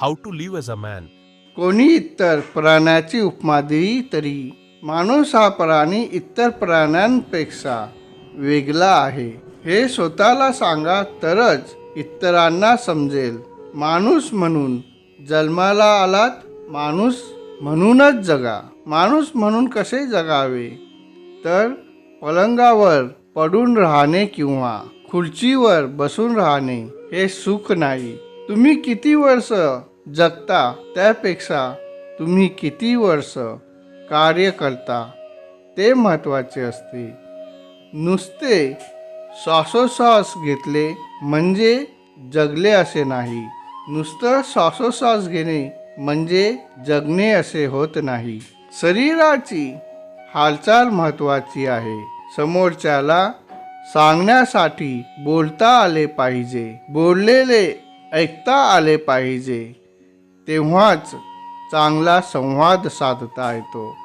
How to live as a man कोणी इतर प्राण्याची उपमा दिली तरी माणूस हा प्राणी इतर प्राण्यांपेक्षा वेगळा आहे. हे स्वतःला सांगा तरच इतरांना समजेल. माणूस म्हणून जन्माला आलात माणूस म्हणूनच जगा. माणूस म्हणून कसे जगावे? तर पलंगावर पडून राहणे किंवा खुर्चीवर बसून राहणे हे सुख नाही. तुम्ही किती वर्ष जगता त्यापेक्षा तुम्ही किती वर्ष कार्य करता ते महत्त्वाचे असते. नुसते श्वासोश्वास घेतले म्हणजे जगले असे नाही. नुसतं श्वासोश्वास घेणे म्हणजे जगणे असे होत नाही. शरीराची हालचाल महत्त्वाची आहे. समोरच्याला सांगण्यासाठी बोलता आले पाहिजे. बोललेले ऐकता आले पाहिजे. तेव्हाच चांगला संवाद साधता येतो.